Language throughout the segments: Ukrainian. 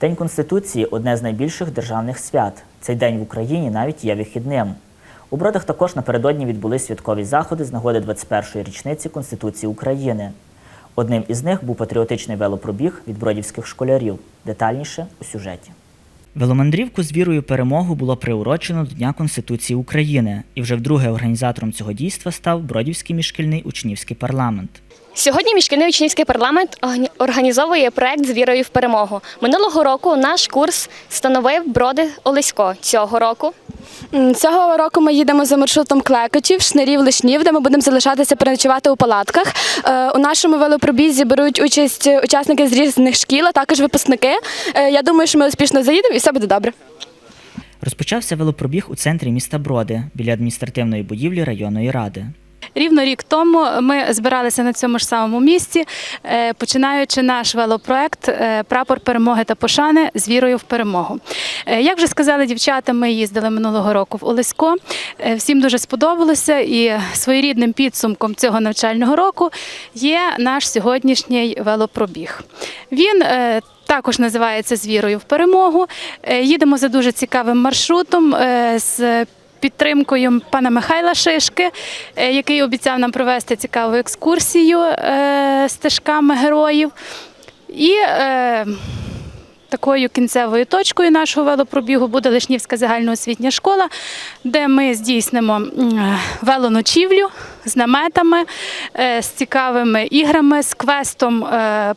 День Конституції одне з найбільших державних свят. Цей день в Україні навіть є вихідним. У Бродах також напередодні відбулись святкові заходи з нагоди 21-ї річниці Конституції України. Одним із них був патріотичний велопробіг від бродівських школярів. Детальніше у сюжеті. Веломандрівку з вірою перемогу було приурочено до Дня Конституції України, і вже вдруге організатором цього дійства став Бродівський міжшкільний учнівський парламент. Сьогодні міжшкільний учнівський парламент органі- організовує проект з вірою в перемогу. Минулого року наш курс становив броди Олесько. Цього року Цього року ми їдемо за маршрутом Клекотів, Шнирів, Лишнів, де ми будемо залишатися переночувати у палатках. Е, У нашому велопробізі беруть участь учасники з різних шкіл, а також випускники. Е, Я думаю, що ми успішно заїдемо і все буде добре. Розпочався велопробіг у центрі міста Броди біля адміністративної будівлі районної ради. Рівно рік тому ми збиралися на цьому ж самому місці, е, починаючи наш велопроект е, Прапор перемоги та пошани з вірою в перемогу. Е, Як вже сказали дівчата, ми їздили минулого року в Олесько. Всім дуже сподобалося, і своєрідним підсумком цього навчального року є наш сьогоднішній велопробіг. Він також називається з вірою в перемогу. Їдемо за дуже цікавим маршрутом з підтримкою пана Михайла Шишки, е, який обіцяв нам провести цікаву екскурсію е, стежками героїв. І е, такою кінцевою точкою нашого велопробігу буде Лишнівська загальноосвітня школа, де ми здійснимо велоночівлю з наметами, з цікавими іграми, з квестом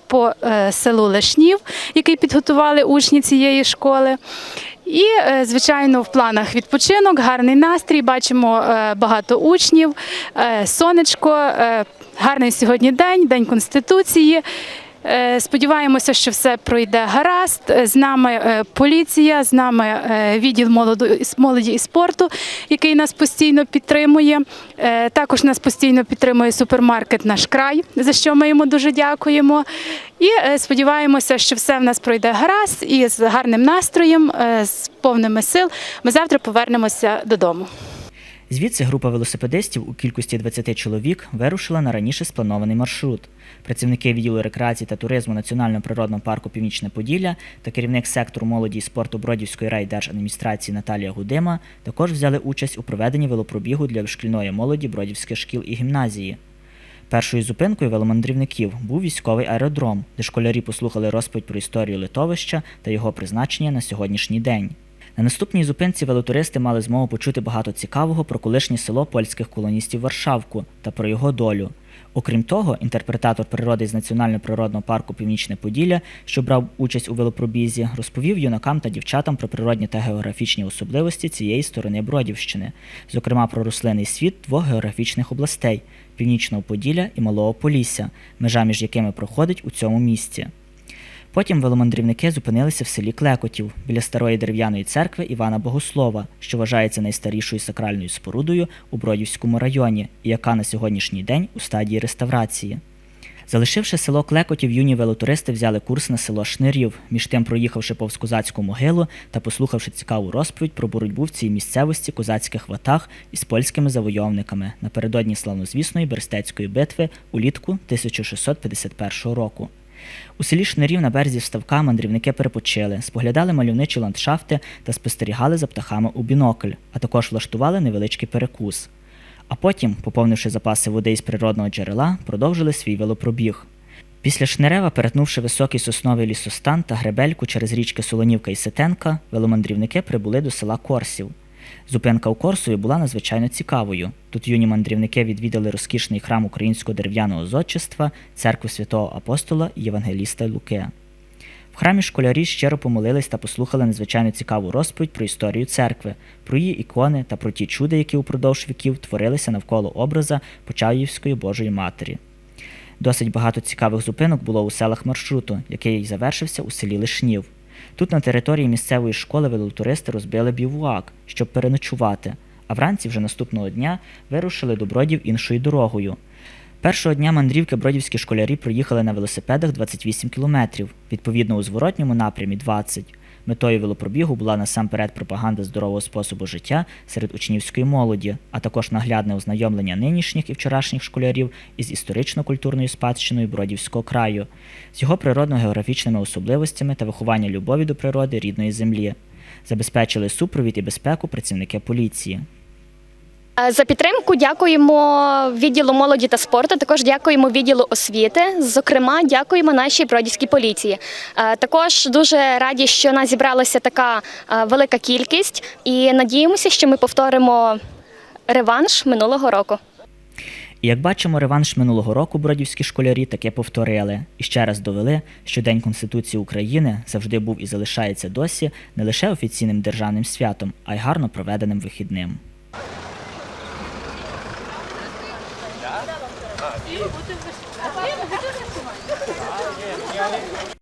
по селу Лишнів, який підготували учні цієї школи. І, е, звичайно, в планах відпочинок, гарний настрій. Бачимо е, багато учнів, е, сонечко, гарний сьогодні день, день конституції. Е, Сподіваємося, що все пройде гаразд. Е, З нами е, поліція, з нами відділ молоді і спорту, який нас постійно підтримує. Також нас постійно підтримує супермаркет Наш край, за що ми йому дуже дякуємо. І сподіваємося, що все в нас пройде гаразд і з гарним настроєм, з повними сил. Ми завтра повернемося додому. Звідси група велосипедистів у кількості 20 чоловік вирушила на раніше спланований маршрут. Працівники відділу рекреації та туризму Національного природного парку Північне Поділля та керівник сектору молоді і спорту Бродівської райдержадміністрації Наталія Гудима також взяли участь у проведенні велопробігу для шкільної молоді бродівських шкіл і гімназії. Першою зупинкою веломандрівників був військовий аеродром, де школярі послухали розповідь про історію литовища та його призначення на сьогоднішній день. На наступній зупинці велотуристи мали змогу почути багато цікавого про колишнє село польських колоністів Варшавку та про його долю. Окрім того, інтерпретатор природи з Національного природного парку Північне Поділля, що брав участь у велопробізі, розповів юнакам та дівчатам про природні та географічні особливості цієї сторони Бродівщини, зокрема про рослинний світ двох географічних областей Північного Поділля і Малого Полісся, межа між якими проходить у цьому місці. Потім веломандрівники зупинилися в селі Клекотів біля старої дерев'яної церкви Івана Богослова, що вважається найстарішою сакральною спорудою у Бродівському районі і яка на сьогоднішній день у стадії реставрації. Залишивши село Клекотів, юні велотуристи взяли курс на село Шнирів, між тим проїхавши повз козацьку могилу та послухавши цікаву розповідь про боротьбу в цій місцевості козацьких ватаг із польськими завойовниками напередодні славнозвісної Берестецької битви улітку 1651 року. У селі Шнирів на березі ставка мандрівники перепочили, споглядали мальовничі ландшафти та спостерігали за птахами у бінокль, а також влаштували невеличкий перекус. А потім, поповнивши запаси води із природного джерела, продовжили свій велопробіг. Після Шнерева, перетнувши високий сосновий лісостан та гребельку через річки Солонівка і Ситенка, веломандрівники прибули до села Корсів. Зупинка у Корсові була надзвичайно цікавою. Тут юні мандрівники відвідали розкішний храм українського дерев'яного зодчества, церкву святого апостола і Євангеліста Луки. В храмі школярі щиро помолились та послухали надзвичайно цікаву розповідь про історію церкви, про її ікони та про ті чуди, які упродовж віків творилися навколо образа Почаївської Божої Матері. Досить багато цікавих зупинок було у селах маршруту, який завершився у селі Лишнів. Тут на території місцевої школи велотуристи розбили бівуак, щоб переночувати, а вранці вже наступного дня вирушили до бродів іншою дорогою. Першого дня мандрівки бродівські школярі проїхали на велосипедах 28 кілометрів, відповідно у зворотньому напрямі 20. Метою велопробігу була насамперед пропаганда здорового способу життя серед учнівської молоді, а також наглядне ознайомлення нинішніх і вчорашніх школярів із історично-культурною спадщиною Бродівського краю, з його природно-географічними особливостями та виховання любові до природи рідної землі. Забезпечили супровід і безпеку працівники поліції. Е, За підтримку дякуємо відділу молоді та спорту. Також дякуємо відділу освіти. Зокрема, дякуємо нашій бродівській поліції. Е, Також дуже раді, що нас зібралася така е, велика кількість, і надіємося, що ми повторимо реванш минулого року. Як бачимо, реванш минулого року бродівські школярі таке повторили і ще раз довели, що День Конституції України завжди був і залишається досі не лише офіційним державним святом, а й гарно проведеним вихідним. А? А, і ви будете вишивати. А ви будете вишивати.